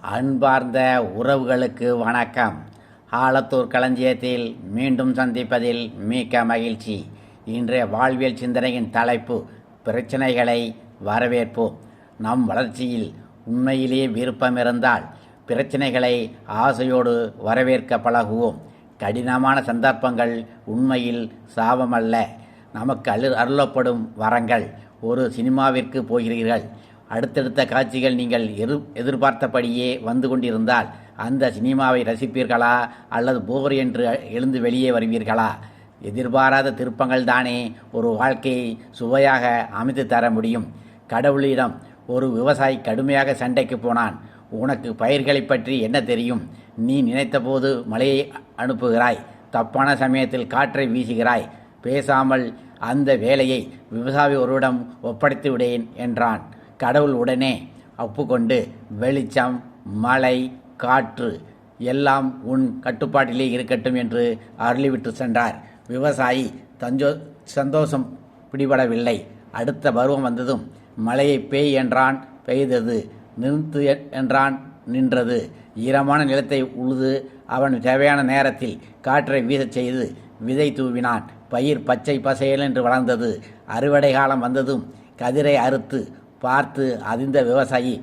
அன்பார்ந்த உறவுகளுக்கு வணக்கம். ஆலத்தூர் களஞ்சியத்தில் மீண்டும் சந்திப்பதில் மிக்க மகிழ்ச்சி. இன்றைய வாழ்வியல் சிந்தனையின் தலைப்பு பிரச்சனைகளை வரவேற்போம். நம் வளர்ச்சியில் உண்மையிலேயே விருப்பம் இருந்தால் பிரச்சனைகளை ஆசையோடு வரவேற்க பழகுவோம். கடினமான சந்தர்ப்பங்கள் உண்மையில் சாபமல்ல. நமக்கு அரு அருளப்படும் வரங்கள் ஒரு சினிமாவிற்கு போகிறீர்கள். அடுத்தடுத்த காட்சிகள் நீங்கள் எதிர் எதிர்பார்த்தபடியே வந்து கொண்டிருந்தால் அந்த சினிமாவை ரசிப்பீர்களா? அல்லது போர் என்று எழுந்து வெளியே வருவீர்களா? எதிர்பாராத திருப்பங்கள் தானே ஒரு வாழ்க்கையை சுவையாக அமைத்து தர முடியும். கடவுளிடம் ஒரு விவசாயி கடுமையாக சண்டைக்கு போனான். உனக்கு பயிர்களை பற்றி என்ன தெரியும்? நீ நினைத்தபோது மழையை அனுப்புகிறாய். தப்பான சமயத்தில் காற்றை வீசுகிறாய். பேசாமல் அந்த வேலையை விவசாயி ஒருவரிடம் ஒப்படைத்து விடேன் என்றான். கடவுள் உடனே ஒப்புக்கொண்டு வெளிச்சம் மழை காற்று எல்லாம் உன் கட்டுப்பாட்டிலே இருக்கட்டும் என்று அருளிவிட்டு சென்றார். விவசாயி தஞ்சோ சந்தோஷம் பிடிபடவில்லை. அடுத்த பருவம் வந்ததும் மழையை பேய் என்றான் பெய்தது நிறுத்து என்றான் நின்றது. ஈரமான நிலத்தை உழுது அவன் தேவையான நேரத்தில் காற்றை வீசச் செய்து விதை தூவினான். பயிர் பச்சை பசையல் என்று வளர்ந்தது. அறுவடை காலம் வந்ததும் கதிரை அறுத்து பார்த்து அதிர்ந்த விவசாயி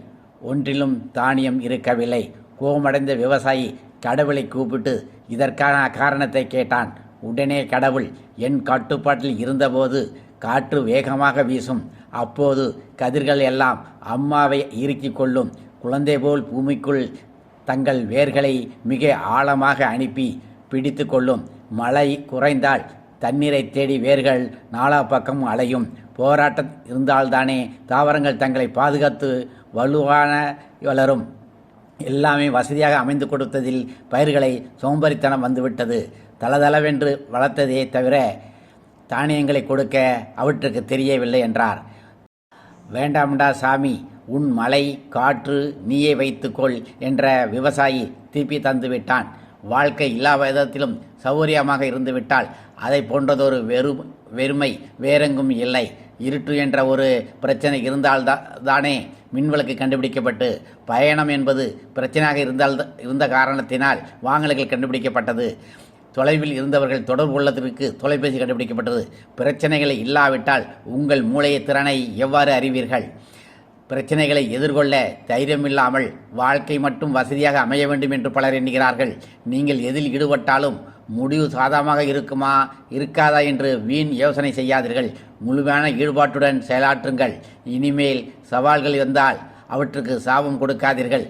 ஒன்றிலும் தானியம் இருக்கவில்லை. கோபமடைந்த விவசாயி கடவுளை கூப்பிட்டு இதற்கான காரணத்தை கேட்டான். உடனே கடவுள் என் கட்டுப்பாட்டில் இருந்தபோது காற்று வேகமாக வீசும். அப்போது கதிர்கள் எல்லாம் அம்மாவை இறுக்கிக் கொள்ளும். குழந்தை போல் பூமிக்குள் தங்கள் வேர்களை மிக ஆழமாக அனுப்பி பிடித்து கொள்ளும். மழை குறைந்தால் தண்ணீரை தேடி வேர்கள் நாலா பக்கம் அலையும். போராட்டம் இருந்தால்தானே தாவரங்கள் தங்களை பாதுகாத்து வலுவான வளரும் எல்லாமே வசதியாக அமைந்து கொடுத்ததில் பயிர்களை சோம்பரித்தனம் வந்துவிட்டது. தளதளவென்று வளர்த்ததே தவிர தானியங்களை கொடுக்க அவற்றுக்கு தெரியவில்லை என்றார். வேண்டாம்டா சாமி உன் மலை காற்று நீயே வைத்துக்கொள் என்ற விவசாயி திருப்பி தந்துவிட்டான். வாழ்க்கை எல்லா விதத்திலும் சௌகரியமாக இருந்துவிட்டால் அதை போன்றதொரு வெறும் வெறுமை வேறெங்கும் இல்லை. இருட்டு என்ற ஒரு பிரச்சனை இருந்தால் தானே மின்விளக்கு கண்டுபிடிக்கப்பட்டு பயணம் என்பது பிரச்சனையாக இருந்தால் இருந்த காரணத்தினால் வாகனங்கள் கண்டுபிடிக்கப்பட்டது. தொலைவில் இருந்தவர்கள் தொடர்பு உள்ளதற்கு தொலைபேசி கண்டுபிடிக்கப்பட்டது. பிரச்சனைகளை இல்லாவிட்டால் உங்கள் மூளைய திறனை எவ்வாறு அறிவீர்கள்? பிரச்சனைகளை எதிர்கொள்ள தைரியமில்லாமல் வாழ்க்கை மட்டும் வசதியாக அமைய வேண்டும் என்று பலர் எண்ணுகிறார்கள். நீங்கள் எதில் ஈடுபட்டாலும் முடிவு சாதகமாக இருக்குமா இருக்காதா என்று வீண் யோசனை செய்யாதீர்கள். முழுமையான ஈடுபாட்டுடன் செயலாற்றுங்கள். இனிமேல் சவால்கள் வந்தால் அவற்றுக்கு சாபம் கொடுக்காதீர்கள்.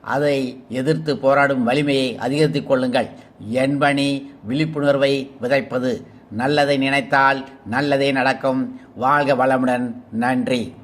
அதை எதிர்த்து போராடும் வலிமையை அதிகரித்துக் கொள்ளுங்கள். என்பணி விழிப்புணர்வை விதைப்பது நல்லதை நினைத்தால் நல்லதே நடக்கும். வாழ்க வளமுடன். நன்றி.